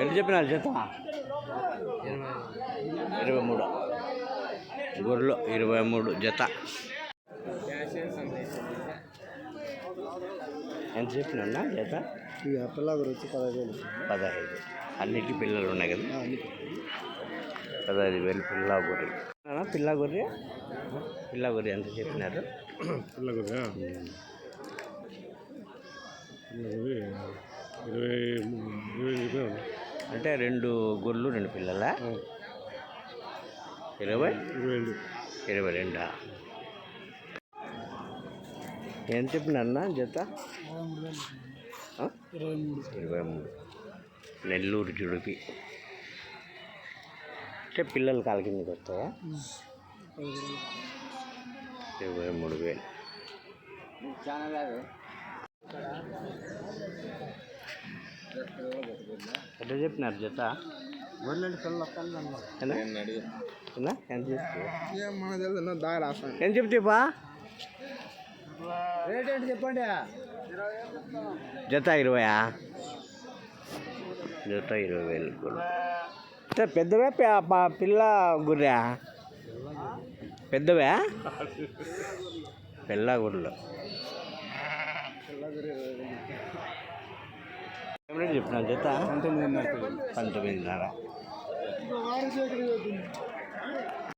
ఎంత చెప్పినారు జత ఇరవై మూడు. గొర్రెలు ఇరవై మూడు జత. ఎంత చెప్పినా జత? ఇక పిల్ల గురించి పదహైదు పదహైదు. అన్నిటికీ పిల్లలు ఉన్నాయి కదా? పదహైదు వేలు పిల్ల గొర్రె. పిల్ల గొర్రె? పిల్ల గొర్రె ఎంత చెప్పినారు? పిల్ల గురి ఇరవై ఇరవై అంటే రెండు గొర్రెలు రెండు పిల్లలా? ఇరవై? ఇరవై రెండు? ఇరవై రెండా ఎంత చెప్పినా జత? ఇరవై మూడు ఇరవై మూడు. నెల్లూరు జుడిపి. అంటే పిల్లలు కాల కిందకి వస్తాయా? ఇరవై మూడు వేలు. ఎట్లా చెప్పినారు జత? ఎంత? చెప్తేపా రేట్ ఏంటి చెప్పండి? జత ఇరవయా? జత ఇరవై వేలు. గొర్రె. అంటే పెద్దవే పిల్ల గుర్రె? పెద్దవే? పిల్ల గుర్రెలు. రేట్ చెప్పిన జత? పంతొమ్మిదిన్నర. పంతొమ్మిదిన్నర.